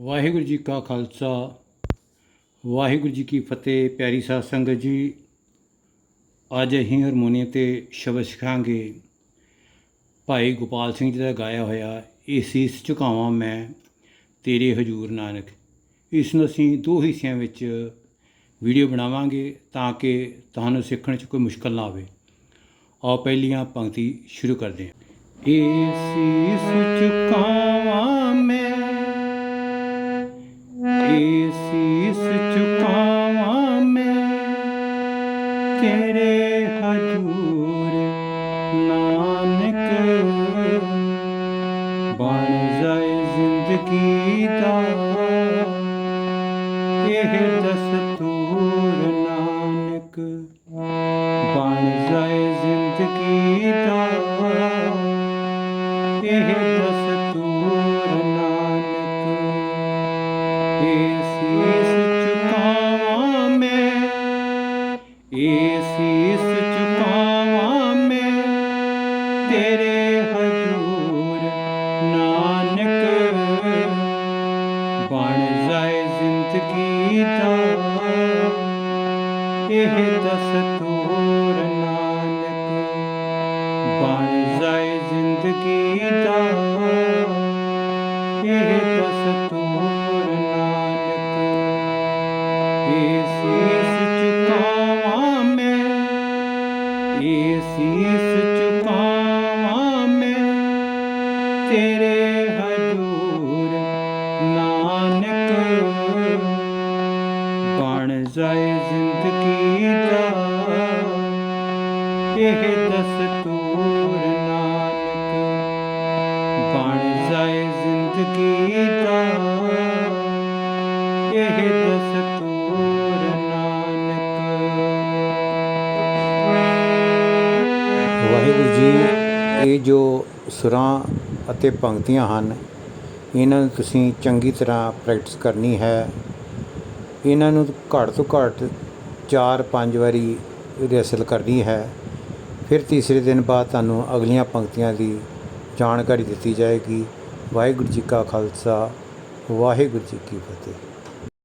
ਵਾਹਿਗੁਰੂ ਜੀ ਕਾ ਖਾਲਸਾ, ਵਾਹਿਗੁਰੂ ਜੀ ਕੀ ਫਤਿਹ, ਪਿਆਰੀ ਸਾਧ ਸੰਗਤ ਜੀ। ਅੱਜ ਅਸੀਂ ਹਾਰਮੋਨੀਅਮ ਤੇ ਸ਼ਬਦ ਸਿੱਖਾਂਗੇ। ਭਾਈ ਗੋਪਾਲ ਸਿੰਘ ਜੀ ਦਾ ਗਾਇਆ ਹੋਇਆ ਇਹ ਸੀਸ ਝੁਕਾਵਾਂ ਮੈਂ ਤੇਰੇ ਹਜੂਰ ਨਾਨਕ। ਇਸ ਨੂੰ ਅਸੀਂ ਦੋ ਹਿੱਸਿਆਂ ਵਿੱਚ ਵੀਡੀਓ ਬਣਾਵਾਂਗੇ ਤਾਂ ਕਿ ਤੁਹਾਨੂੰ ਸਿੱਖਣ 'ਚ ਕੋਈ ਮੁਸ਼ਕਲ ਨਾ ਆਵੇ। ਆਓ ਪਹਿਲੀਆਂ ਪੰਕਤੀ ਸ਼ੁਰੂ ਕਰਦੇ ਹਾਂ। ਇਹ ਸੀਸ ਝੁਕਾਵਾਂ ਨਾਨਕ ਬਣ ਜਾਏ ਜ਼ਿੰਦਗੀ ਦਾ ਇਹ ਦਸਤੂਰ ਨਾਨਕ ਬਣ ਜਾਏ ਜ਼ਿੰਦਗੀ ਦਾ ਇਹ ਦਸਤੂਰ ਨਾਨਕ, ਇਹ ਸੀਸ ਜ਼ਿੰਦਗੀ ਦਾ ਇਹ ਦਸਤੂਰ ਨਾਨਕ ਬਣ ਜਾਏ ਜ਼ਿੰਦਗੀ ਦਾ। ਇਹ ਦਸਤੂਰ ਨਾਨਕ ਇਹ ਸੀਸ ਝੁਕਾਵਾਂ ਮੈਂ। ਇਹ ਸੀਸ ਝੁਕਾਵਾਂ ਮੈਂ, ਤੇਰੇ ਜਾਏ ਜ਼ਿੰਦਗੀ ਦਾ। ਇਹ ਦਸਤੂਰ ਨਾਨਕ, ਬਣ ਜਾਏ ਜ਼ਿੰਦਗੀ ਦਾ। ਇਹ ਦਸਤੂਰ ਨਾਨਕ। ਵਾਹਿਗੁਰੂ ਜੀ, ਇਹ ਜੋ ਸੁਰਾਂ ਅਤੇ ਪੰਕਤੀਆਂ ਹਨ, ਇਹਨਾਂ ਨੂੰ ਤੁਸੀਂ ਚੰਗੀ ਤਰ੍ਹਾਂ ਪ੍ਰੈਕਟਿਸ ਕਰਨੀ ਹੈ। ਇਹਨਾਂ ਨੂੰ ਘੱਟ ਤੋਂ ਘੱਟ 4-5 ਵਾਰੀ ਰਿਹਰਸਲ ਕਰਨੀ ਹੈ। ਫਿਰ ਤੀਸਰੇ ਦਿਨ ਬਾਅਦ ਤੁਹਾਨੂੰ ਅਗਲੀਆਂ ਪੰਕਤੀਆਂ ਦੀ ਜਾਣਕਾਰੀ ਦਿੱਤੀ ਜਾਏਗੀ। ਵਾਹਿਗੁਰੂ ਜੀ ਕਾ ਖਾਲਸਾ, ਵਾਹਿਗੁਰੂ ਜੀ ਕੀ ਫਤਿਹ।